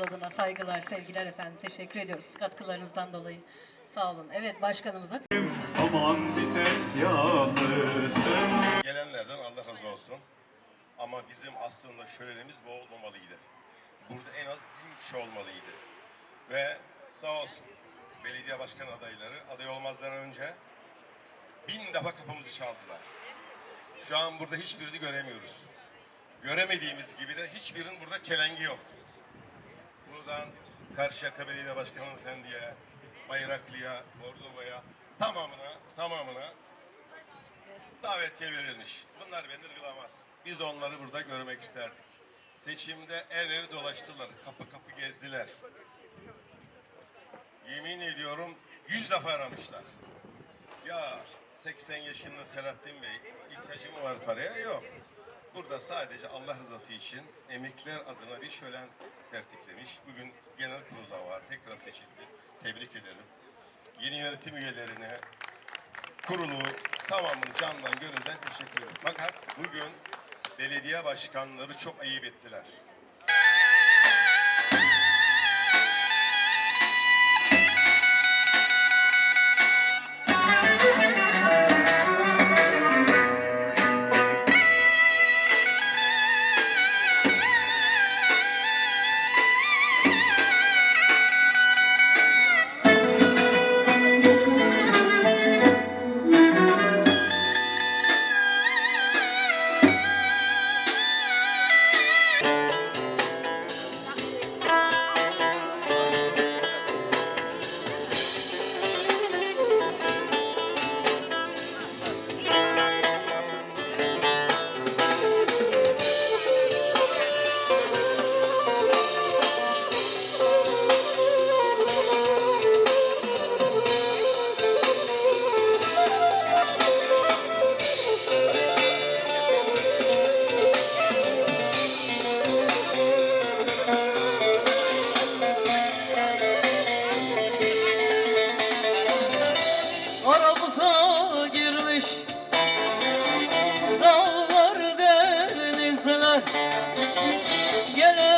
adına saygılar, sevgiler efendim. Teşekkür ediyoruz katkılarınızdan dolayı. Sağ olun. Evet başkanımıza Aman vites yanlısın Gelenlerden Allah razı olsun. Ama bizim aslında şölenimiz bu olmamalıydı. Burada en az bin kişi olmalıydı. Ve sağ olsun belediye başkan adayları aday olmazdan önce bin defa kapımızı çaldılar. Şu an burada hiçbirini göremiyoruz. Göremediğimiz gibi de hiçbirinin burada çelengi yok. Buradan Karşıyaka Belediye Başkanı Efendi'ye, Bayraklı'ya, Bordova'ya tamamına, tamamına davetiye verilmiş. Bunlar beni ırgılamaz. Biz onları burada görmek isterdik. Seçimde ev ev dolaştılar, kapı kapı gezdiler. Yemin ediyorum yüz defa aramışlar. Ya 80 yaşında Selahattin Bey ihtiyacı mı var paraya? Yok. Burada sadece Allah rızası için emekliler adına bir şölen tertiplemiş. Bugün genel kurulda var. Tekrar seçildi. Tebrik ederim. Yeni yönetim üyelerine, kurulu tamamını candan gönülden teşekkür ederim. Fakat bugün belediye başkanları çok ayıp ettiler. Dağlar denizler Gelen